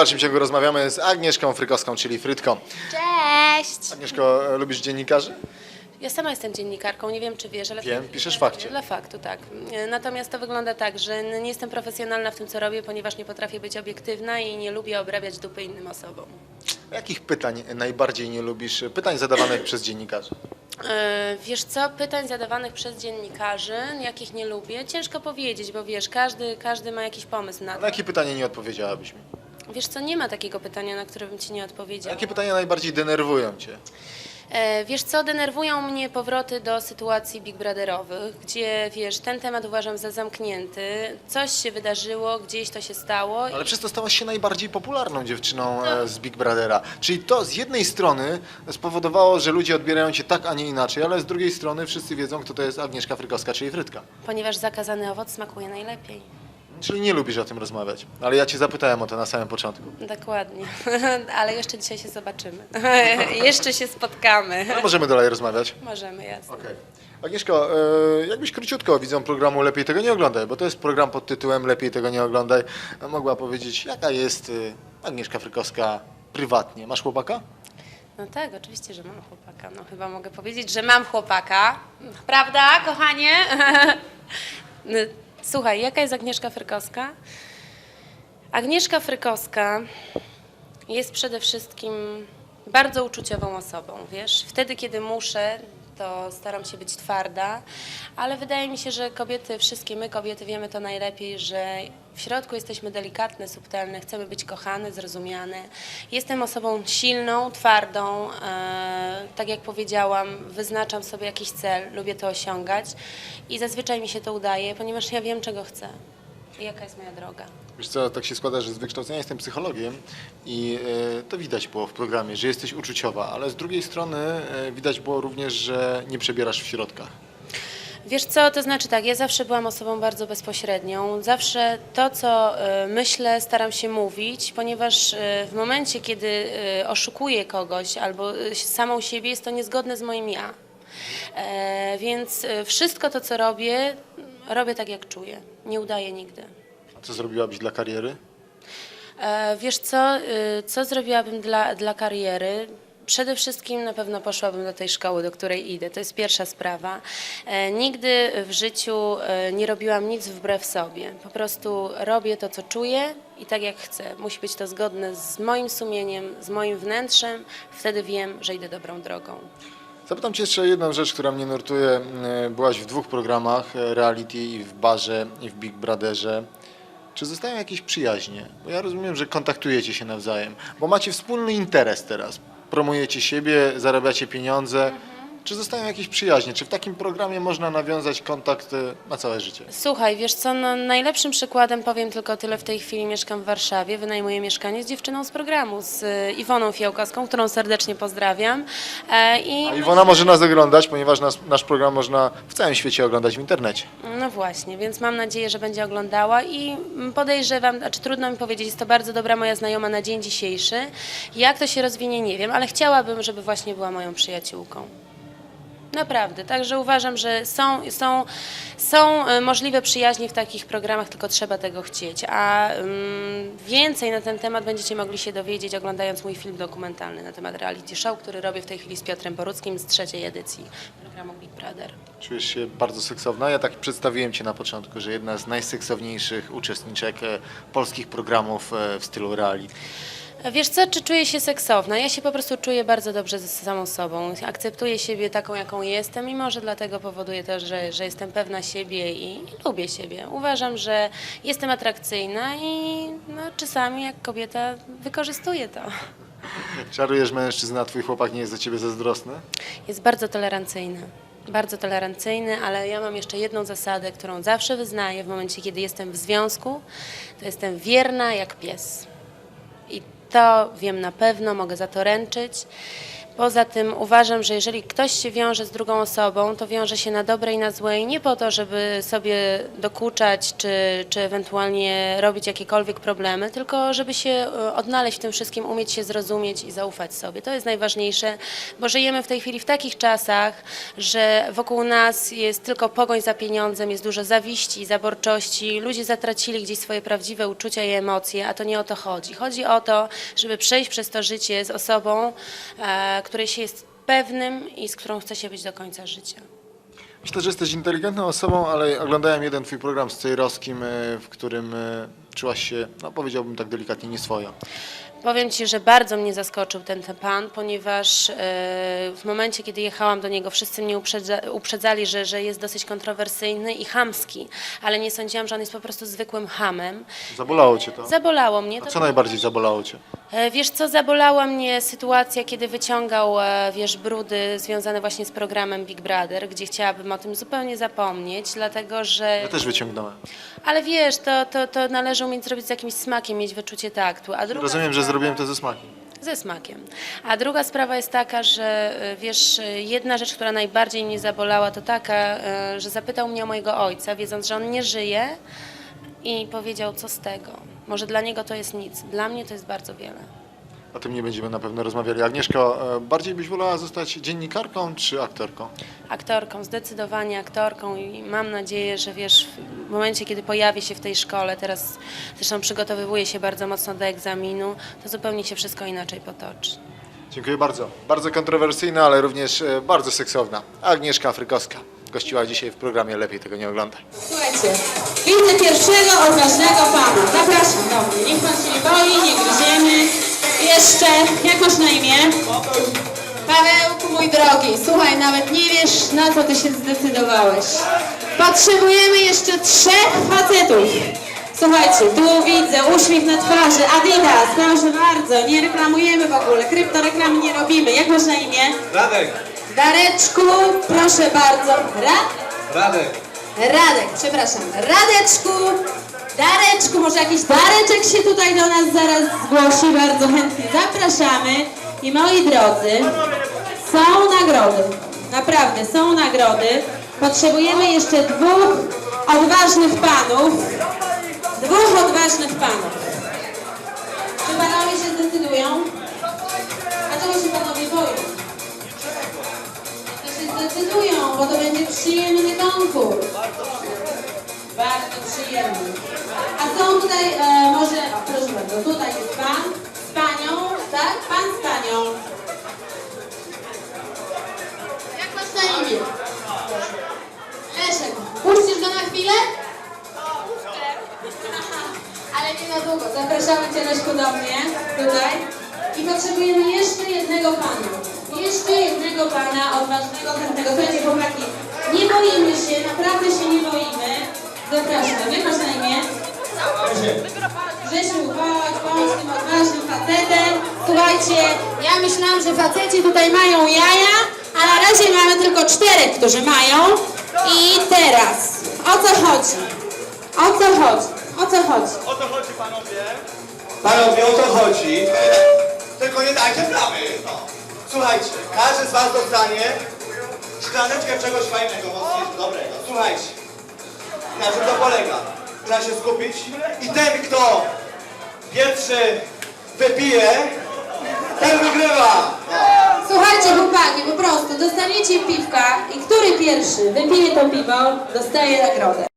dalszym ciągu rozmawiamy z Agnieszką Frykowską, czyli Frytką. Cześć! Agnieszko, lubisz dziennikarzy? Ja sama jestem dziennikarką, nie wiem czy wiesz, ale... Wiem, piszesz w pracuję fakcie. Dla faktu, tak. Natomiast to wygląda tak, że nie jestem profesjonalna w tym, co robię, ponieważ nie potrafię być obiektywna i nie lubię obrabiać dupy innym osobom. Jakich pytań najbardziej nie lubisz? Pytań zadawanych przez dziennikarzy. E, Wiesz co, pytań zadawanych przez dziennikarzy, jakich nie lubię, ciężko powiedzieć, bo wiesz, każdy, każdy ma jakiś pomysł na Na to. jakie pytanie nie odpowiedziałabyś mi? Wiesz co, nie ma takiego pytania, na które bym ci nie odpowiedziała. Jakie pytania najbardziej denerwują cię? E, Wiesz co, denerwują mnie powroty do sytuacji Big Brotherowych, gdzie wiesz, ten temat uważam za zamknięty, coś się wydarzyło, gdzieś to się stało. Ale przez to stałaś się najbardziej popularną dziewczyną e, z Big Brothera. Czyli to z jednej strony spowodowało, że ludzie odbierają cię tak, a nie inaczej, ale z drugiej strony wszyscy wiedzą, kto to jest Agnieszka Frykowska, czyli Frytka. Ponieważ zakazany owoc smakuje najlepiej. Czyli nie lubisz o tym rozmawiać. Ale ja cię zapytałem o to na samym początku. Dokładnie. Ale jeszcze dzisiaj się zobaczymy. jeszcze się spotkamy. Ale możemy dalej rozmawiać. Możemy, jasne. Okej. Agnieszko, e, jakbyś króciutko widzą programu Lepiej tego nie oglądaj, bo to jest program pod tytułem Lepiej tego nie oglądaj. Mogła powiedzieć, jaka jest e, Agnieszka Frykowska prywatnie. Masz chłopaka? No tak, oczywiście, że mam chłopaka. No chyba mogę powiedzieć, że mam chłopaka. Prawda, kochanie? Słuchaj, jaka jest Agnieszka Frykowska? Agnieszka Frykowska jest przede wszystkim bardzo uczuciową osobą, wiesz? Wtedy, kiedy muszę, to staram się być twarda, ale wydaje mi się, że kobiety, wszystkie my kobiety wiemy to najlepiej, że w środku jesteśmy delikatne, subtelne, chcemy być kochane, zrozumiane. Jestem osobą silną, twardą, e, tak jak powiedziałam, wyznaczam sobie jakiś cel, lubię to osiągać i zazwyczaj mi się to udaje, ponieważ ja wiem, czego chcę i jaka jest moja droga. Wiesz co, tak się składa, że z wykształcenia jestem psychologiem i e, to widać było w programie, że jesteś uczuciowa, ale z drugiej strony e, widać było również, że nie przebierasz w środkach. Wiesz co, to znaczy tak, ja zawsze byłam osobą bardzo bezpośrednią. Zawsze to, co y, myślę, staram się mówić, ponieważ w momencie, kiedy oszukuję kogoś albo samą siebie, jest to niezgodne z moim ja. E, więc wszystko to, co robię, robię tak, jak czuję. Nie udaję nigdy. A co zrobiłabyś dla kariery? E, Wiesz co, y, co zrobiłabym dla, dla kariery? Przede wszystkim na pewno poszłabym do tej szkoły, do której idę. To jest pierwsza sprawa. E, Nigdy w życiu e, nie robiłam nic wbrew sobie. Po prostu robię to, co czuję i tak jak chcę. Musi być to zgodne z moim sumieniem, z moim wnętrzem. Wtedy wiem, że idę dobrą drogą. Zapytam Cię jeszcze jedną rzecz, która mnie nurtuje. E, Byłaś w dwóch programach, e, reality i w barze i w Big Brotherze. Czy zostają jakieś przyjaźnie? Bo ja rozumiem, że kontaktujecie się nawzajem, bo macie wspólny interes teraz. Promujecie siebie, zarabiacie pieniądze. Czy zostają jakieś przyjaźnie? Czy w takim programie można nawiązać kontakt na całe życie? Słuchaj, wiesz co, no, najlepszym przykładem powiem tylko tyle, w tej chwili mieszkam w Warszawie, wynajmuję mieszkanie z dziewczyną z programu, z y, Iwoną Fiałkowską, którą serdecznie pozdrawiam. E, I A Iwona może nas oglądać, ponieważ nas, nasz program można w całym świecie oglądać w internecie. No właśnie, więc mam nadzieję, że będzie oglądała i podejrzewam, znaczy trudno mi powiedzieć, jest to bardzo dobra moja znajoma na dzień dzisiejszy. Jak to się rozwinie, nie wiem, ale chciałabym, żeby właśnie była moją przyjaciółką. Naprawdę, także uważam, że są, są, są e, możliwe przyjaźnie w takich programach, tylko trzeba tego chcieć. A mm, więcej na ten temat będziecie mogli się dowiedzieć, oglądając mój film dokumentalny na temat reality show, który robię w tej chwili z Piotrem Boruckim z trzeciej edycji programu Big Brother. Czujesz się bardzo seksowna. Ja tak przedstawiłem Cię na początku, że jedna z najseksowniejszych uczestniczek e, polskich programów e, w stylu reality. Wiesz co, czy czuję się seksowna? Ja się po prostu czuję bardzo dobrze ze samą sobą. Akceptuję siebie taką, jaką jestem i może dlatego powoduje to, że, że jestem pewna siebie i, i lubię siebie. Uważam, że jestem atrakcyjna i no, czasami jak kobieta wykorzystuję to. Czarujesz mężczyzna, a Twój chłopak nie jest do Ciebie zazdrosny? Jest bardzo tolerancyjny. Bardzo tolerancyjny, ale ja mam jeszcze jedną zasadę, którą zawsze wyznaję w momencie, kiedy jestem w związku. To jestem wierna jak pies. To wiem na pewno, mogę za to ręczyć, Poza tym uważam, że jeżeli ktoś się wiąże z drugą osobą, to wiąże się na dobre i na złe i nie po to, żeby sobie dokuczać czy, czy ewentualnie robić jakiekolwiek problemy, tylko żeby się e, odnaleźć w tym wszystkim, umieć się zrozumieć i zaufać sobie. To jest najważniejsze, bo żyjemy w tej chwili w takich czasach, że wokół nas jest tylko pogoń za pieniądzem, jest dużo zawiści, zaborczości, ludzie zatracili gdzieś swoje prawdziwe uczucia i emocje, a to nie o to chodzi. Chodzi o to, żeby przejść przez to życie z osobą, e, której się jest pewnym i z którą chce się być do końca życia. Myślę, że jesteś inteligentną osobą, ale oglądałem jeden twój program z Cejrowskim, y, w którym y, czułaś się, no powiedziałbym tak delikatnie, nieswojo. Powiem Ci, że bardzo mnie zaskoczył ten, ten pan, ponieważ e, w momencie, kiedy jechałam do niego, wszyscy mnie uprzedza, uprzedzali, że, że jest dosyć kontrowersyjny i chamski, ale nie sądziłam, że on jest po prostu zwykłym hamem. Zabolało cię to? Zabolało mnie. A To co najbardziej zabolało cię? E, Wiesz co, zabolała mnie sytuacja, kiedy wyciągał, e, wiesz, brudy związane właśnie z programem Big Brother, gdzie chciałabym o tym zupełnie zapomnieć, dlatego że... Ja też wyciągnąłem. Ale wiesz, to, to, to należy umieć zrobić z jakimś smakiem, mieć wyczucie taktu. A druga Rozumiem, że zrobiłem to ze smakiem. Ze smakiem. A druga sprawa jest taka, że y, wiesz, jedna rzecz, która najbardziej mnie zabolała, to taka, że zapytał mnie o mojego ojca, wiedząc, że on nie żyje i powiedział, co z tego. Może dla niego to jest nic, dla mnie to jest bardzo wiele. O tym nie będziemy na pewno rozmawiali. Agnieszka, e, bardziej byś wolała zostać dziennikarką czy aktorką? Aktorką, zdecydowanie aktorką i mam nadzieję, że wiesz, w momencie, kiedy pojawię się w tej szkole, teraz zresztą przygotowywuję się bardzo mocno do egzaminu, to zupełnie się wszystko inaczej potoczy. Dziękuję bardzo. Bardzo kontrowersyjna, ale również e, bardzo seksowna. Agnieszka Afrykowska gościła dzisiaj w programie Lepiej tego nie oglądaj. Słuchajcie, widzę pierwszego odważnego pana. Zapraszam do mnie. Niech pan się nie boi, nie gryziemy. Jeszcze, jak masz na imię? Pawełku, mój drogi, słuchaj, nawet nie wiesz, na co ty się zdecydowałeś. Potrzebujemy jeszcze trzech facetów. Słuchajcie, tu widzę uśmiech na twarzy. Adidas, proszę bardzo, nie reklamujemy w ogóle, kryptoreklamy nie robimy. Jak masz na imię? Radek, Dareczku, proszę bardzo. Ra? Radek. Radek, przepraszam. Radeczku, Dareczku, może jakiś Dareczek się tutaj do nas zaraz zgłosi, bardzo chętnie zapraszamy. I moi drodzy, są nagrody, naprawdę są nagrody. Potrzebujemy jeszcze dwóch odważnych panów. Dwóch odważnych panów. Czy panowie się zdecydują? A czego się panowie boją? Zdecydują, bo to będzie przyjemny konkurs. Bardzo przyjemny. A są tutaj, e, może, proszę bardzo, tutaj jest pan z panią, tak? Pan z panią. Jak masz na imię? Leszek. Puścisz go na chwilę? Ale nie na długo. Zapraszamy Cię Leszku do mnie, tutaj. I potrzebujemy jeszcze jednego pana. Jeszcze jednego pana, odważnego, chętnego. Słuchajcie, chłopaki, nie boimy się, naprawdę się nie boimy. Zapraszam. Jak masz na imię? Grzesiu, chodź, bądź tym odważnym facetem. Słuchajcie, ja myślałam, że faceci tutaj mają jaja, a na razie mamy tylko czterech, którzy mają. I teraz, o co chodzi? O co chodzi? O co chodzi? O to chodzi panowie. Panowie, o to chodzi. Tylko nie dajcie prawy. No. Słuchajcie, każdy z was dostanie szklaneczkę czegoś fajnego, mocniejszego, dobrego. Słuchajcie. Na czym to polega? Trzeba się skupić i ten, kto pierwszy wypije, ten wygrywa. Słuchajcie, chłopaki, po prostu dostaniecie piwka i który pierwszy wypije to piwo, dostaje nagrodę.